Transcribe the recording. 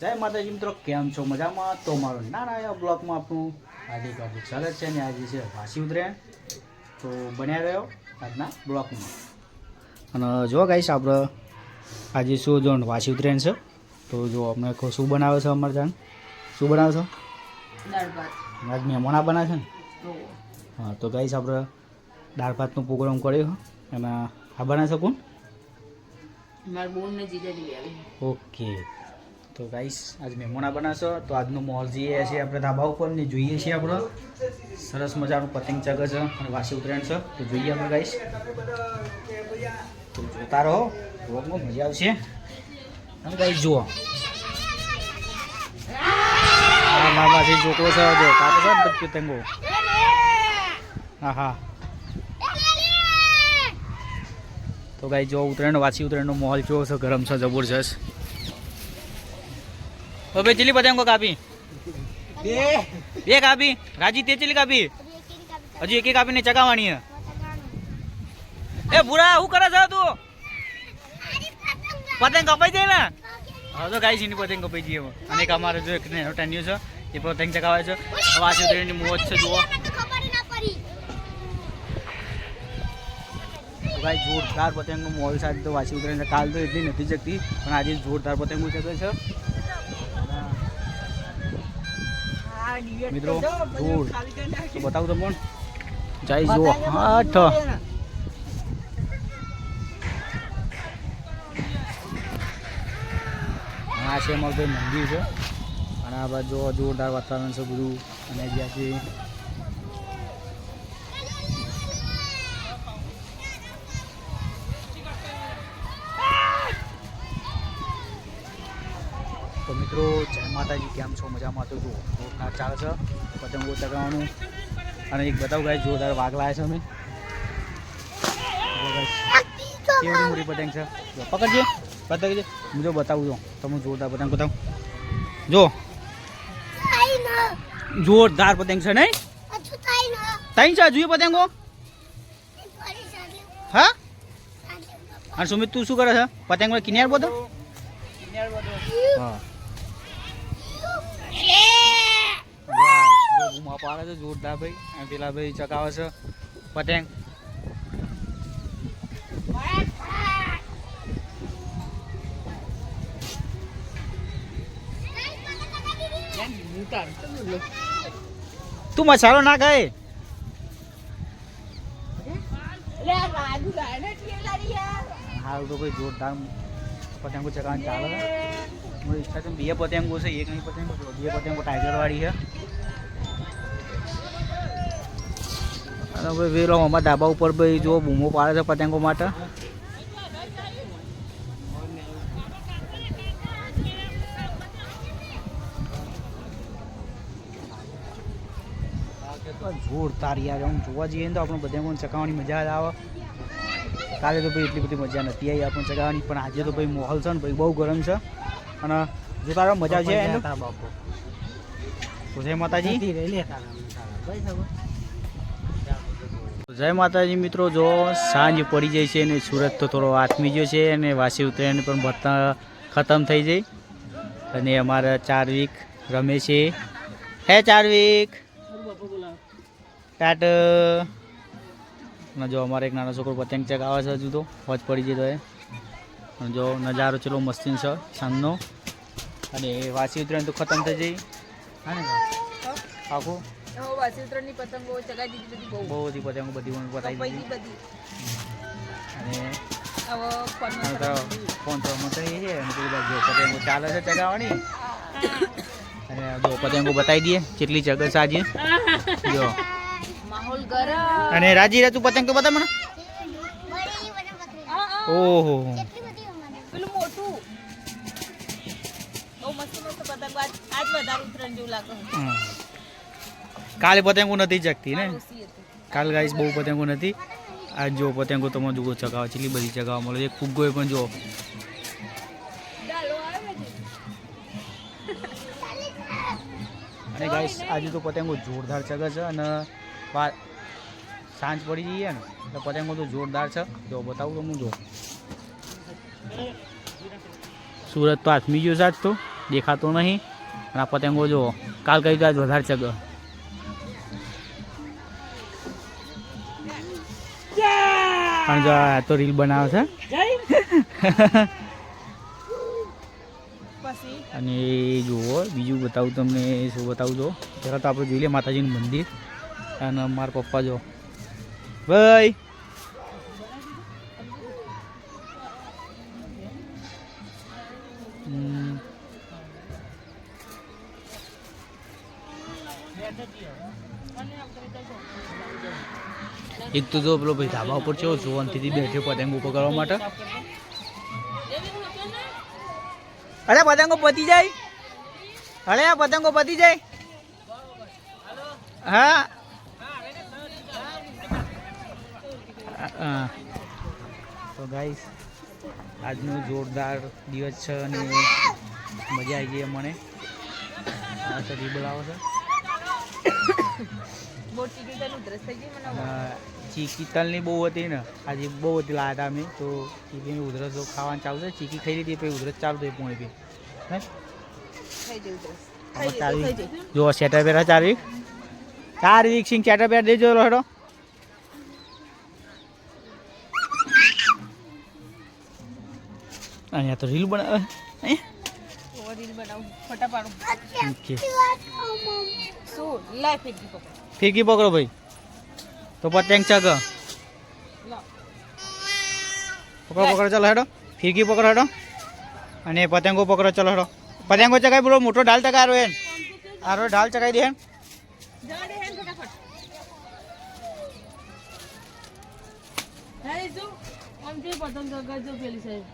જય માતાજી મિત્રો કેમ છો? મજામાં? તો મારો નાના એવા બ્લોગમાં આપણું હાર્દિક હાર્દિક સ્વાગત છે અને આજે છે વાસી ઉતરાયણ. તો બન્યા રહ્યો આજના બ્લોગમાં. અને જો ગાઈશ આપણે આજે શું જો વાસી ઉતરાયણ છે? તો જો અમને શું બનાવે છે અમારે જાણ શું બનાવે છે? આજ મહેમાના બનાવે છે ને? હા તો ગાઈશ આપણે દાળ ભાતનો પ્રોગ્રામ કર્યો અને આ બનાવે છે કોણ? મારા બોન ને જીજાજી ઓકે. તો ગાઈસ આજ મહેમાના બનાવશો તો આજનો મોલ જઈએ છીએ આપણે ધાબા ઉપર ને જોઈએ છીએ આપણો. સરસ મજાનું પતંગ ચગ છે અને વાસી ઉતરાયણ છે. તો જોઈએ આપણે ગાઈસ તો જોતા રહો રોગમાં મજા આવશે. અને ગાઈસ જુઓ. મારા છે જો, કાપે છે હા હા તો ગાઈ જો ઉત્તરાયણ વાસી ઉત્તરાયણનો માહોલ કેવો છે, ગરમ છે, જબરજસ્ત. હવે ચીલી પતંગો કાપી. બે? કાપી. રાજી તે ચીલી કાપી? હજી એક એક કાપીને ચગાવાની હે. એ બુરા હું કરે છે તું? પતંગ કપાઈ જાય ને? હા તો ગાઈ એની પતંગ કપાઈ જઈએ અને એક અમારે જો એક ટાન્યું છે એ પતંગ ચગાવે છે. વાસી ઉત્તરાયણની મોજ છે જુઓ. તો ભાઈ જોરદાર પતંગનો મોલ સાથે તો વાસી ઉતરે કાલ તો એટલી નથી જગતી પણ આજે જોરદાર પતંગો ચગે છે. મિત્રો જોર તો બતાવું તમને. જય જુઓ. આઠ આ છે અમારું મંદિર છે. અને આ બાજુ જોરદાર વાતાવરણ છે બધું. અને જ્યાંથી તો મિત્રો જય માતાજી કેમ છો? મજામાં તો જુઓ. જોરદાર ચાલે છે. પતંગો ચગાવવાનું. અને એક બતાવું ગાય જોરદાર વાઘ લાવે છે અમે. કેવડી મોટી પતંગ છે. પકડજે પતંગ હું જો બતાવું જો. તમે જોરદાર પતંગ બતાવું. જો. જોરદાર પતંગ છે નહીં? ત્રણ છે જોઈએ પતંગો? હા? અને સુમિત તું શું કરે છે? પતંગ કિનાર બધો. હા. બૂમા પાડે છે જોરદાર ભાઈ પેલા ભાઈ ચકાવે છે પતંગ તું મસાલો ના ખાય હાલ તો ભાઈ જોરદાર પતંગો ચગાવવાનું ચાલે મારી ઈચ્છા છે બે પતંગો છે, એક નહીં પતંગો બે પતંગો ટાઈગર વાળી છે. અને ભાઈ વેલો અમારા ધાબા ઉપર ભાઈ જો બૂમો પાડે છે પતંગો માટે. જોરદાર યાર, આમ જોવા જઈએ ને તો આપણે પતંગોને ચકાવવાની મજા જ આવે. કાલે તો ભાઈ એટલી બધી મજા નથી આવી આપણને ચકાવવાની પણ આજે તો ભાઈ માહોલ છે ને ભાઈ બહુ ગરમ છે. અને જો મજા છે જય માતાજી. જય માતાજી મિત્રો જો સાંજ પડી જાય છે અને સુરત તો થોડો આથમી ગયો છે અને વાસી ઉત્તરાયણ પણ બધા ખતમ થઈ જાય. અને અમારા ચારવીક રમે છે. હે ચારવીક! ટાટ જો અમારે એક નાનો છોકરો પતંગ ચગાવે છે હજુ તો હોજ પડી જાય તો એ. અને જો નજારો ચલો મસ્તીન છે સાંજનો અને વાસી ઉતરાયણ તો ખતમ થઈ જઈ હા ને આખું? વાસી પતંગો ચગાઈ દીધી બધી બહુ. બહુ બધી પતંગો બધી મને બતાવી દીધી. બધી. અને હવે તો ફોન તો છીએ અને પતંગો ચાલે છે ચગાવવાની. અને જો પતંગો બતાવી દઈએ કેટલી ચગસ આજે જો. માહોલ ગરમ. અને રાજી રે તું પતંગ તો બતા મને ઓહો. કાલે પતંગો નથી જગતી ને? કાલ ગાઈસ બહુ પતંગો નથી. આ જો પતંગો તમે જુઓ ચગાવે ચીલી બધી ચગાવવા મળે છે. ફુગ્ગો એ પણ જો. ડાલો આવે છે. અને ગાઈસ આજે તો પતંગો જોરદાર ચગે છે અને સાંજ પડી જઈએ ને તો પતંગો તો જોરદાર છે. જો બતાવું તમને જો. સુરત તો આથમી ગયો છે તો. દેખાતો નહીં. અને આ પતંગો જુઓ કાલ કહી આજ વધારે ચગ પણ જો આ તો રીલ બનાવે છે. અને જુઓ બીજું બતાવું તમને શું બતાવું જો જરા તો આપણે જોઈ લઈએ માતાજીનું મંદિર. અને મારા પપ્પા જો. ભાઈ! હમ. એક તો જો પેલો ભાઈ ધાબા ઉપર છે જોવાનથી બેઠ્યો પતંગ ઊભો કરવા માટે. અરે, પતંગો પતી જાય. અરે આ પતંગો પતી જાય. હા. તો ગાઈસ આજનો જોરદાર દિવસ છે અને મજા આવી ગઈ મને આ તો રી બોલાવો છે મોટી દીકરી ઉધરસ થઈ ગઈ મને અને ચીકી તલની બહુ હતી ને. આજે બહુ હતી લાયા હતા અમે તો ચીકીની ઉધરસ ખાવાનું ચાલુ છે. ચીકી ખાઈ લીધી પછી ઉધરસ ચાલુ થઈ પોણી બી હે? ગઈ જો સેટર પહેરા ચાર વીક. ચાર વીક સિંહ સેટર પહેર દેજો હેડો અહીંયા તો રીલ બનાવે. રીલ બનાવું ફોટા પાડું ઓકે શું પકડો. ફેંકી ફીકી પકડો ભાઈ. તો પતંગ ચગ લો. પકડો પકડો ચાલો હેડો. ફીકી પકડો હેડો. અને પતંગો પકડો ચાલો હેડો. પતંગો ચગાઈ બોલો મોટો ઢાલ ચગારો એન આરો ઢાલ ચગાઈ દે હેન ફટાફટ. હે જો આમ જે પતંગ ગગજો પેલી સાઈડ?